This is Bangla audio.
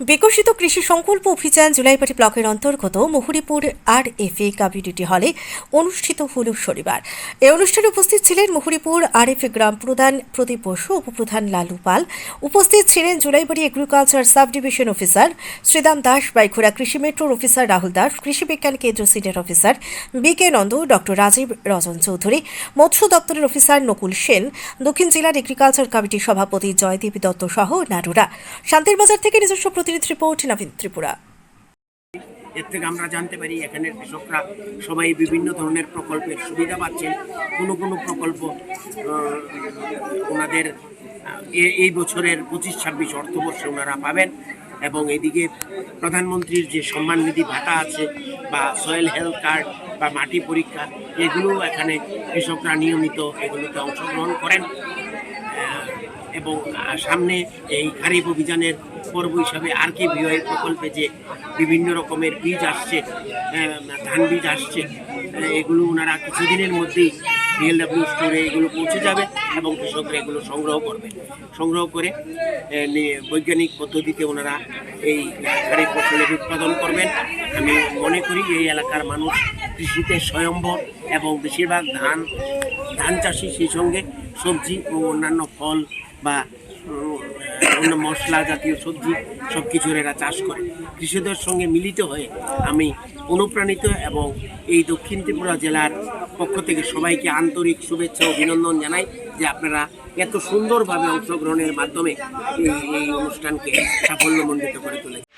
বিকশিত কৃষি সংকল্প অভিযান জুলাইপাটি ব্লকের অন্তর্গত Muhuripur R F A community হলে অনুষ্ঠিত হল শনিবার। এই অনুষ্ঠানে উপস্থিত ছিলেন মুহুরীপুর আর এফ গ্রাম প্রধান প্রদীপ বসু, উপপ্রধান লালু পাল। উপস্থিত ছিলেন Julaibari agriculture sub division officer Sridam Das Baikhura কৃষি মেট্রোর officer Rahul Das, Krishi Vigyan Kendra senior officer B K Nanda, doctor Rajib Rajan Chowdhury, মৎস্য দপ্তরের অফিসার নকুল সেন, দক্ষিণ জেলার এগ্রিকালচার কমিটির সভাপতি জয়দেবী দত্ত সহ নারুরা শান্তির বাজার থেকে নিজস্ব প্রতিনিধি রিপোর্ট, নবীন ত্রিপুরা। এর থেকে আমরা জানতে পারি এখানের কৃষকরা সবাই বিভিন্ন ধরনের প্রকল্পের সুবিধা পাচ্ছেন। কোনো কোনো প্রকল্প ওনাদের এই বছরের পঁচিশ, ছাব্বিশ অর্থবর্ষে ওনারা পাবেন এবং এদিকে প্রধানমন্ত্রীর যে সম্মান নিধি ভাতা আছে বা সয়েল হেলথ কার্ড বা মাটি পরীক্ষা এগুলো এখানে কৃষকরা নিয়মিত এগুলোতে অংশগ্রহণ করেন। এবং সামনে এই খারিফ অভিযানের পর্ব হিসাবে আর কে বিওয়াই প্রকল্পে যে বিভিন্ন রকমের বীজ আসছে ধান বীজ আসছে এগুলো ওনারা কিছুদিনের মধ্যেই বিএলডাব্লিউ স্টোরে এগুলো পৌঁছে যাবে এবং কৃষকরা এগুলো সংগ্রহ করবে। সংগ্রহ করে বৈজ্ঞানিক পদ্ধতিতে ওনারা এই খারিফ ফসলের উৎপাদন করবেন। আমি মনে করি এই এলাকার মানুষ কৃষিতে স্বয়ম্ভর এবং বেশিরভাগ ধান ধান চাষি সেই সঙ্গে সবজি ও অন্যান্য ফল বা অন্য মশলা জাতীয় সবজি সব কিছুর এরা চাষ করে। কৃষকদের সঙ্গে মিলিত হয়ে আমি অনুপ্রাণিত এবং এই দক্ষিণ ত্রিপুরা জেলার পক্ষ থেকে সবাইকে আন্তরিক শুভেচ্ছা অভিনন্দন জানাই যে আপনারা এত সুন্দরভাবে অংশগ্রহণের মাধ্যমে এই অনুষ্ঠানকে সাফল্যমণ্ডিত করে তুলেছেন।